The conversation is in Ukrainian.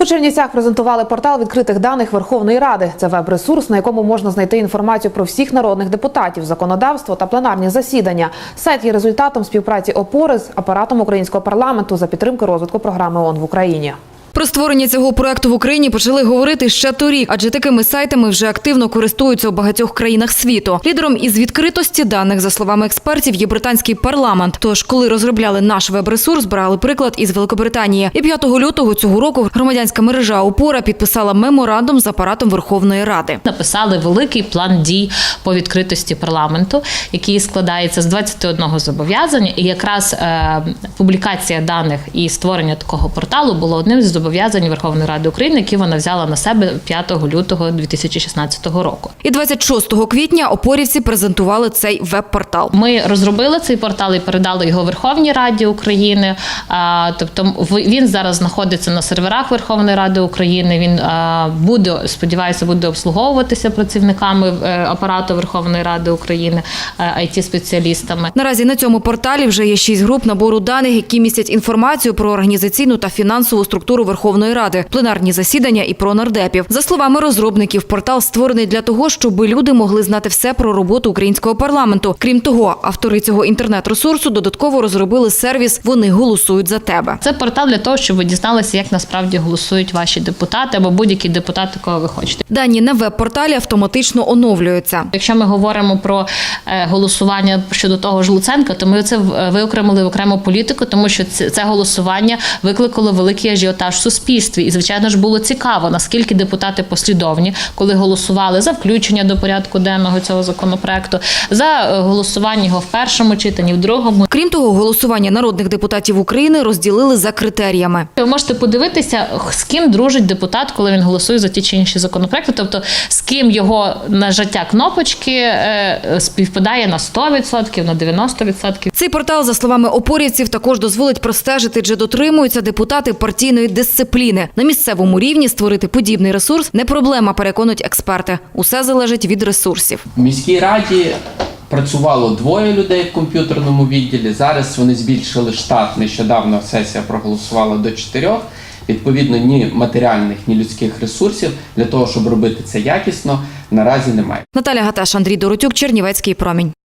У Чернівцях презентували портал відкритих даних Верховної Ради. Це веб-ресурс, на якому можна знайти інформацію про всіх народних депутатів, законодавство та пленарні засідання. Сайт є результатом співпраці опори з апаратом українського парламенту за підтримки розвитку програми ООН в Україні. Про створення цього проекту в Україні почали говорити ще торік, адже такими сайтами вже активно користуються у багатьох країнах світу. Лідером із відкритості даних, за словами експертів, є британський парламент. Тож, коли розробляли наш веб-ресурс, брали приклад із Великобританії. І 5 лютого цього року громадянська мережа Опора підписала меморандум з апаратом Верховної Ради. написали великий план дій по відкритості парламенту, який складається з 21 зобов'язання. І якраз е, публікація даних і створення такого порталу було одним з зобов'язань Верховної Ради України, які вона взяла на себе 5 лютого 2016 року. І 26 квітня опорівці презентували цей веб-портал. Ми розробили цей портал і передали його Верховній Раді України. Тобто він зараз знаходиться на серверах Верховної Ради України. Він буде, сподіваюся, буде обслуговуватися працівниками е, апарату Верховної Ради України, it спеціалістами Наразі на цьому порталі вже є шість груп набору даних, які містять інформацію про організаційну та фінансову структуру Верховної Ради, пленарні засідання і про нардепів. За словами розробників, портал створений для того, щоб люди могли знати все про роботу українського парламенту. Крім того, автори цього інтернет-ресурсу додатково розробили сервіс Вони голосують за тебе. Це портал для того, щоб ви дізналися, як насправді голосують ваші депутати або будь-які депутати, кого ви хочете. Дані на веб-порталі автоматично оновлюються. Якщо ми говоримо про е, голосування щодо того ж Луценка, то ми це в- виокремили в окрему політику, тому що це голосування викликало великий ажіотаж в суспільстві. І звичайно ж було цікаво, наскільки депутати послідовні, коли голосували за включення до порядку денного цього законопроекту, за е, голосування його в першому читанні, в другому. Крім того, голосування народних депутатів України розділили за критеріями. Ви можете подивитися, з ким дружить депутат, коли він голосує за ті чи інші законопроекти, тобто з ким його нажаття кнопочки е, співпадає на 100%, на 90%. Цей портал, за словами опорівців, також дозволить простежити, чи дотримуються депутати партійної дисципліни. На місцевому рівні створити подібний ресурс не проблема, переконують експерти. Усе залежить від ресурсів. В міській раді працювало двоє людей в комп'ютерному відділі. Зараз вони збільшили штат. Нещодавно сесія проголосувала до чотирьох. Відповідно, ні матеріальних, ні людських ресурсів для того, щоб робити це якісно, наразі немає. Наталя Гаташ, Андрій Доротюк, Чернівецький промінь.